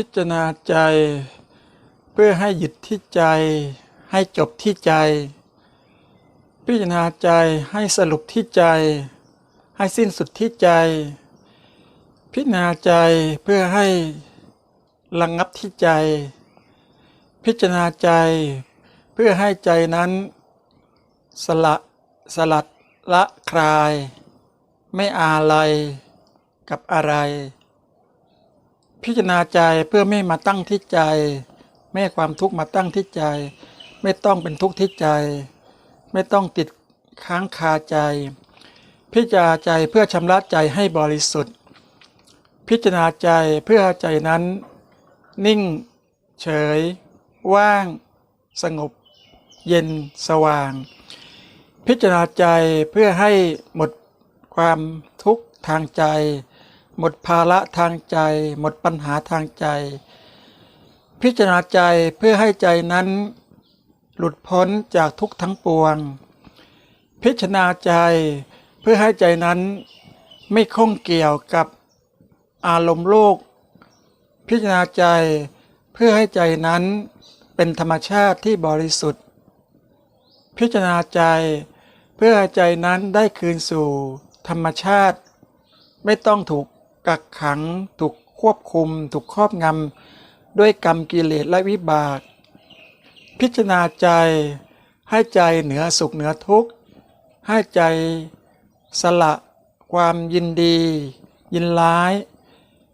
พิจารณาใจ เพื่อให้หยุดที่ใจ ให้จบที่ใจ พิจารณาใจให้สรุปที่ใจ ให้สิ้นสุดที่ใจ พิจารณาใจเพื่อให้ระงงับที่ใจ พิจารณาใจ เพื่อให้ใจนั้น สละสลัดละคลาย ไม่อาลัยกับอะไร พิจารณาใจเพื่อไม่มาตั้งที่ใจ ไม่ความทุกข์มาตั้งที่ใจ ไม่ต้องเป็นทุกข์ที่ใจ ไม่ต้องติดค้างคาใจ พิจารณาใจเพื่อชำระใจให้บริสุทธิ์ พิจารณาใจเพื่อใจนั้น นิ่ง เฉย ว่าง สงบ เย็นสว่าง พิจารณาใจเพื่อให้หมดความทุกข์ทางใจ หมดภาระทางใจ หมดปัญหาทางใจ พิจารณาใจเพื่อให้ใจนั้น หลุดพ้นจากทุกทั้งปวง พิจารณาใจเพื่อให้ใจนั้นไม่ข้องเกี่ยวกับอารมณ์โลก พิจารณาใจเพื่อให้ใจนั้นเป็นธรรมชาติที่บริสุทธิ์ พิจารณาใจเพื่อให้ใจนั้นได้คืนสู่ธรรมชาติ ไม่ต้องถูก กักขัง ถูกควบคุม ถูกครอบงำด้วยกรรมกิเลสและวิบาก พิจารณาใจให้ใจเหนือสุขเหนือทุกข์ ให้ใจสละความยินดี ยินร้าย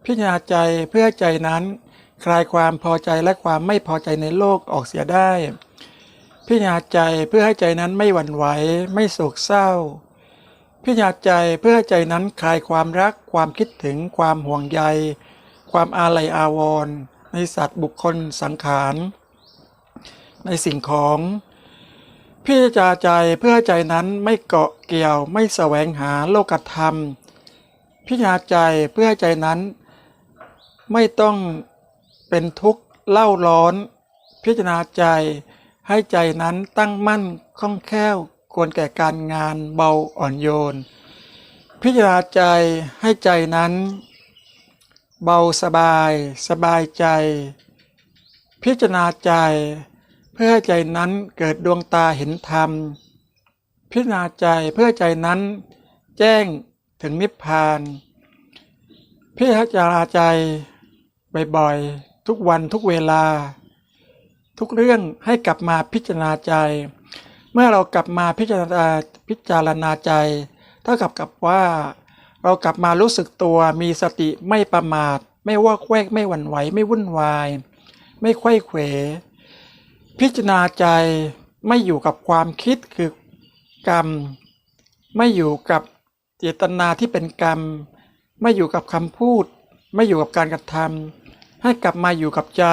พิจารณาใจเพื่อให้ใจนั้น คลายความพอใจและความไม่พอใจในโลกออกเสียได้ พิจารณาใจเพื่อให้ใจนั้นไม่หวั่นไหวไม่โศกเศร้า พิจารณาใจเพื่อให้ใจนั้นคลายความรัก ความคิดถึง ความห่วงใย ความอาลัยอาวรณ์ในสัตว์บุคคลสังขาร ในสิ่งของพิจารณาใจเพื่อใจนั้นไม่เกาะเกี่ยวไม่แสวงหาโลกธรรม พิจารณาใจเพื่อใจนั้น ไม่ต้องเป็นทุกข์เล่าร้อน พิจารณาใจให้ใจนั้นตั้งมั่นคล่องแคล่ว ควรแก่การงานเบาอ่อนโยน พิจารณาใจให้ใจนั้น เบาสบาย สบายใจ พิจารณาใจ เพื่อให้ใจนั้นเกิดดวงตาเห็นธรรม พิจารณาใจเพื่อใจนั้น แจ้งถึงนิพพาน พิจารณาใจบ่อยๆทุกวันทุกเวลา ทุกเรื่องให้กลับมาพิจารณาใจ เมื่อเรากลับมาพิจารณาพิจารณาใจ เท่ากับกับว่า เรากลับมารู้สึกตัวมีสติไม่ประมาท ไม่ว่าแวกไม่หวั่นไหวไม่วุ่นวาย ไม่ไขว้เขว พิจารณาใจไม่อยู่กับความคิดคือกรรม ไม่อยู่กับเจตนาที่เป็นกรรม ไม่อยู่กับคำพูด ไม่อยู่กับการกระทำให้กลับมาอยู่กับใจ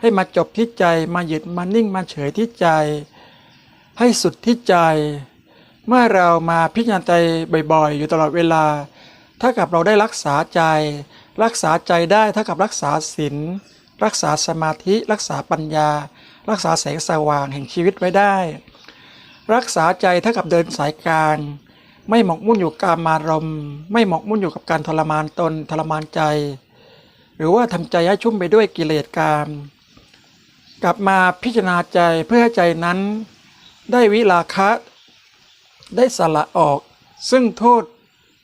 ให้มาจบที่ใจมาหยุดมานิ่งมาเฉยที่ใจ ให้สุดที่ใจ เมื่อเรามาพิจารณาใจบ่อยๆ อยู่ตลอดเวลา ถ้ากับเราได้รักษาใจ รักษาใจได้เท่ากับรักษาศีลรักษาสมาธิ รักษาปัญญา รักษาแสงสว่างแห่งชีวิตไว้ได้ รักษาใจเท่ากับเดินสายกลาง ไม่หมกมุ่นอยู่กับมารมณ์ไม่หมกมุ่นอยู่กับการทรมานตนทรมานใจ หรือว่าทำใจให้ชุ่มไปด้วยกิเลสกาม กลับมาพิจารณาใจเพื่อให้ใจนั้น ได้วิราคะได้สละออก ซึ่งโทษ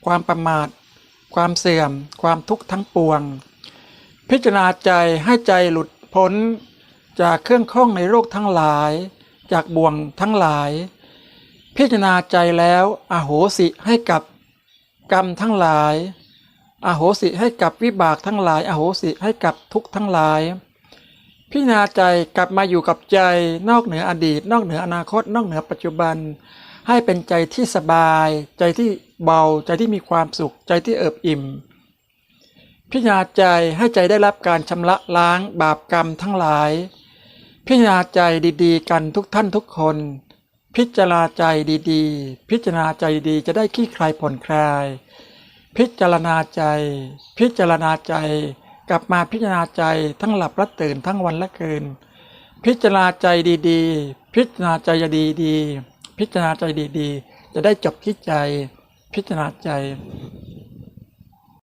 ความประมาท ความเสื่อม ความทุกข์ทั้งปวง พิจารณาใจให้ใจหลุดพ้น จากเครื่องข้องในโรคทั้งหลาย จากบ่วงทั้งหลาย พิจารณาใจแล้วอโหสิให้กับกรรมทั้งหลาย อโหสิให้กับวิบากทั้งหลาย อโหสิให้กับทุกทั้งหลาย พิจารณาใจกลับมาอยู่กับใจ นอกเหนืออดีต นอกเหนืออนาคต นอกเหนือปัจจุบัน ให้เป็นใจที่สบาย ใจที่เบา ใจที่มีความสุข ใจที่เอิบอิ่ม พิจารณาใจให้ใจได้รับการชำระล้างบาปกรรมทั้งหลาย พิจารณาใจดีๆ กันทุกท่านทุกคน พิจารณาใจดีๆ พิจารณาใจดีจะได้ขี้คลายผ่อนคลาย พิจารณาใจ พิจารณาใจ กลับมาพิจารณาใจทั้งหลับและตื่นทั้งวันและคืน พิจารณาใจดีๆ พิจารณาใจดีๆ พิจารณาใจดีๆ จะได้จบที่ใจ พิจารณาใจ